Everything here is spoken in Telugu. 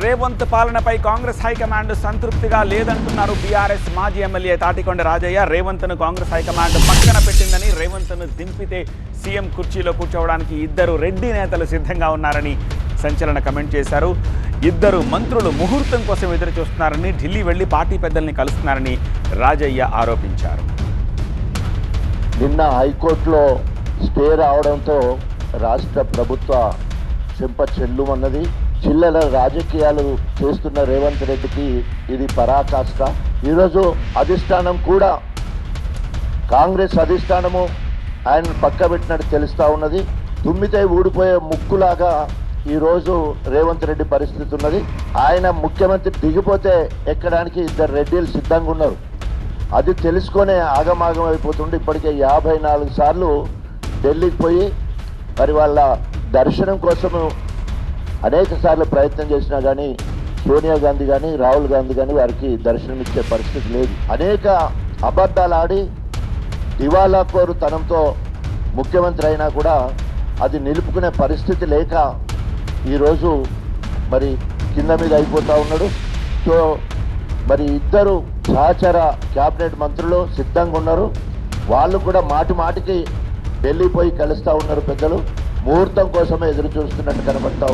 రేవంత్ పాలనపై కాంగ్రెస్ హైకమాండ్ సంతృప్తిగా లేదంటున్నారు బీఆర్ఎస్ మాజీ ఎమ్మెల్యే తాటికొండ రాజయ్య. రేవంత్ను కాంగ్రెస్ హైకమాండ్ పక్కన పెట్టిందని రేవంత్ను దింపితే సీఎం కుర్చీలో కూర్చోవడానికి ఇద్దరు రెడ్డి నేతలు సిద్ధంగా ఉన్నారని సంచలన కమెంట్ చేశారు. ఇద్దరు మంత్రులు ముహూర్తం కోసం ఎదురు చూస్తున్నారని ఢిల్లీ వెళ్ళి పార్టీ పెద్దల్ని కలుస్తున్నారని రాజయ్య ఆరోపించారు. నిన్న హైకోర్టులో స్టే రావడంతో రాష్ట్ర ప్రభుత్వ చెంప చెల్లుమన్నది. చిల్లర రాజకీయాలు చేస్తున్న రేవంత్ రెడ్డికి ఇది పరాకాష్ట. ఈరోజు అధిష్టానం కూడా కాంగ్రెస్ అధిష్టానము ఆయన పక్క పెట్టినట్టు ఉన్నది. తుమ్మితే ఊడిపోయే ముక్కులాగా ఈరోజు రేవంత్ రెడ్డి పరిస్థితి ఉన్నది. ఆయన ముఖ్యమంత్రి దిగిపోతే ఎక్కడానికి ఇద్దరు రెడ్డిలు సిద్ధంగా ఉన్నారు. అది తెలుసుకొనే ఆగమాగం అయిపోతుండే ఇప్పటికే యాభై నాలుగు సార్లు ఢిల్లీకి పోయి మరి వాళ్ళ దర్శనం కోసము అనేక సార్లు ప్రయత్నం చేసినా కానీ సోనియా గాంధీ కానీ రాహుల్ గాంధీ కానీ వారికి దర్శనం ఇచ్చే పరిస్థితి లేదు. అనేక అబద్ధాలు ఆడి దివాలా కోరు తనంతో ముఖ్యమంత్రి అయినా కూడా అది నిలుపుకునే పరిస్థితి లేక ఈరోజు మరి కింద మీద అయిపోతూ ఉన్నాడు. సో మరి ఇద్దరు సహచర క్యాబినెట్ మంత్రులు సిద్ధంగా ఉన్నారు. వాళ్ళు కూడా మాటి మాటికి ఢిల్లీ పోయి కలుస్తూ ఉన్నారు పెద్దలు. ముహూర్తం కోసమే ఎదురు చూస్తున్నట్టు కనబడతా